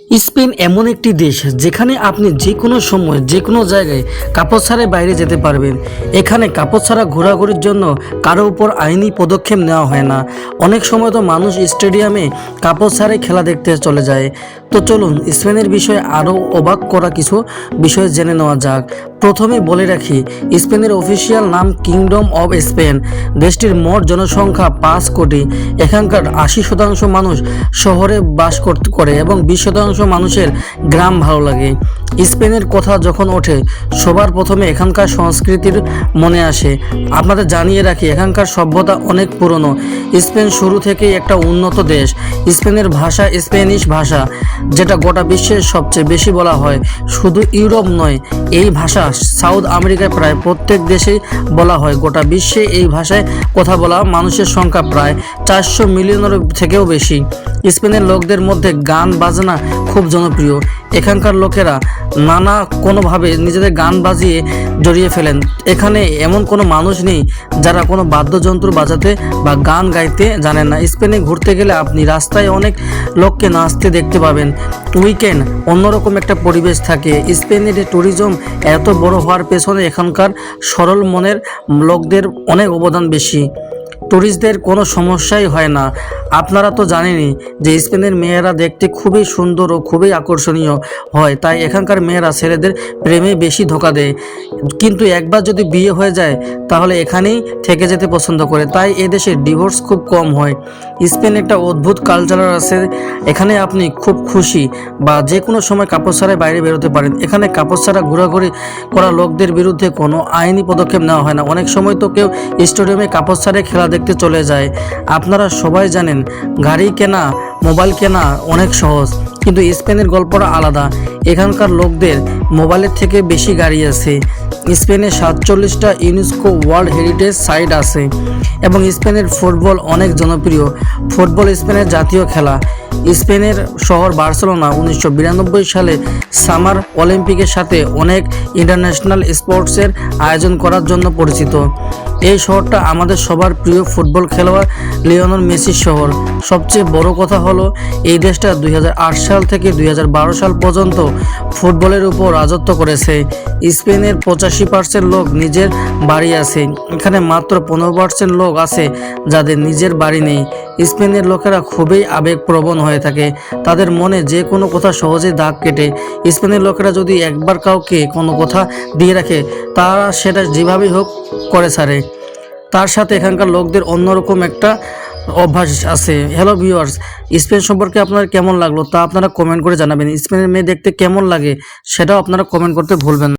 Spain এমন একটি দেশ যেখানে আপনি যে কোনো সময়, যে কোনো জায়গায় কাপড় ছাড়াই বাইরে যেতে পারবেন। এখানে কাপড় ছাড়া ঘোরাঘুরির জন্য কারও উপর আইনি পদক্ষেপ নেওয়া হয় না। অনেক সময় তো মানুষ স্টেডিয়ামে কাপড় ছাড়াই খেলা দেখতে চলে যায়। তো চলুন, স্পেনের বিষয়ে আরও অবাক করা কিছু বিষয় জেনে নেওয়া যাক। প্রথমে বলে রাখি, স্পেনের অফিসিয়াল নাম কিংডম অব স্পেন। দেশটির মোট জনসংখ্যা পাঁচ কোটি। এখানকার আশি শতাংশ মানুষ শহরে বাস করতে করে এবং বিশ শতাংশ মানুষের গ্রাম ভালো লাগে। স্পেনের কথা যখন ওঠে, সবার প্রথমে এখানকার সংস্কৃতির মনে আসে। আপনাদের জানিয়ে রাখি, এখানকার সভ্যতা অনেক পুরনো। স্পেন শুরু থেকেই একটা উন্নত দেশ। স্পেনের ভাষা স্প্যানিশ ভাষা, যেটা গোটা বিশ্বের সবচেয়ে বেশি বলা হয়। শুধু ইউরোপ নয়, এই ভাষা সাউথ আমেরিকায় প্রায় প্রত্যেক দেশেই বলা হয়। গোটা বিশ্বে এই ভাষায় কথা বলা মানুষের সংখ্যা প্রায় চারশো মিলিয়নের থেকেও বেশি। স্পেনের লোকদের মধ্যে গান, বাজনা খুব জনপ্রিয়। এখানকার লোকেরা নানা কোনোভাবে নিজেদের গান বাজিয়ে জড়িয়ে ফেলেন। এখানে এমন কোনো মানুষ নেই যারা কোনো বাদ্যযন্ত্র বাজাতে বা গান গাইতে জানেন না। স্পেনে ঘুরতে গেলে আপনি রাস্তায় অনেক লোককে নাচতে দেখতে পাবেন। উইকেন্ড, অন্যরকম একটা পরিবেশ থাকে। স্পেনের ট্যুরিজম এত বড় হওয়ার পেছনে এখানকার সরল মনের লোকদের অনেক অবদান বেশি। ট্যুরিস্টদের কোনো সমস্যাই হয় না। আপনারা তো জানেনই যে স্পেনের মেয়েরা দেখতে খুবই সুন্দর ও খুবই আকর্ষণীয় হয়, তাই এখানকার মেয়েরা ছেলেদের প্রেমে বেশি ধোকা দেয়। কিন্তু একবার যদি বিয়ে হয়ে যায়, তাহলে এখানেই থেকে যেতে পছন্দ করে, তাই এদেশে ডিভোর্স খুব কম হয়। স্পেন একটা অদ্ভুত কালচারাল আছে, এখানে আপনি খুব খুশি বা যে কোনো সময় কাপড় ছাড়াই বাইরে বেরোতে পারেন। এখানে কাপড় ছাড়া ঘোরাঘুরি করা লোকদের বিরুদ্ধে কোনো আইনি পদক্ষেপ নেওয়া হয় না। অনেক সময় তো কেউ স্টেডিয়ামে কাপড় ছাড়াই খেলা দেখতে চলে যায়। আপনারা সবাই জানেন, গাড়ি কেনা, মোবাইল কেনা অনেক সহজ, কিন্তু স্পেনের গল্পটা আলাদা। এখানকার লোকদের মোবাইলের থেকে বেশি গাড়ি আছে। স্পেনে সাতচল্লিশটা ইউনেস্কো ওয়ার্ল্ড হেরিটেজ সাইট আছে এবং স্পেনের ফুটবল অনেক জনপ্রিয়। ফুটবল স্পেনের জাতীয় খেলা। স্পেনের শহর বার্সেলোনা উনিশশো বিরানব্বই সালে সামার অলিম্পিকের সাথে অনেক ইন্টারন্যাশনাল স্পোর্টসের আয়োজন করার জন্য পরিচিত। এই শহরটা আমাদের সবার প্রিয় ফুটবল খেলোয়াড় লিওনল মেসির শহর। সবচেয়ে বড় কথা হলো, এই দেশটা দুই হাজার আট সাল থেকে দুই হাজার বারো সাল পর্যন্ত ফুটবলের উপর রাজত্ব করেছে। স্পেনের পঁচাশি পার্সেন্ট লোক নিজের বাড়ি আছে, এখানে মাত্র পনেরো পার্সেন্ট লোক আছে যাদের নিজের বাড়ি নেই। স্পেনের লোকেরা খুবই আবেগপ্রবণ হয়ে থাকে, তাদের মনে যে কোনো কথা সহজেই দাগ কেটে। স্পেনের লোকেরা যদি একবার কাউকে কোনো কথা দিয়ে রাখে, তারা সেটা যেভাবেই হোক করে ছাড়ে। তার সাথে এখানকার লোকদের অন্যরকম একটা অভ্যাস আছে। হ্যালো ভিউয়ার্স স্পেন সম্পর্কে আপনার কেমন লাগল তা আপনারা কমেন্ট করে জানাবেন। স্পেনের মেয়ে দেখতে কেমন লাগে সেটাও আপনারা কমেন্ট করতে ভুলবেন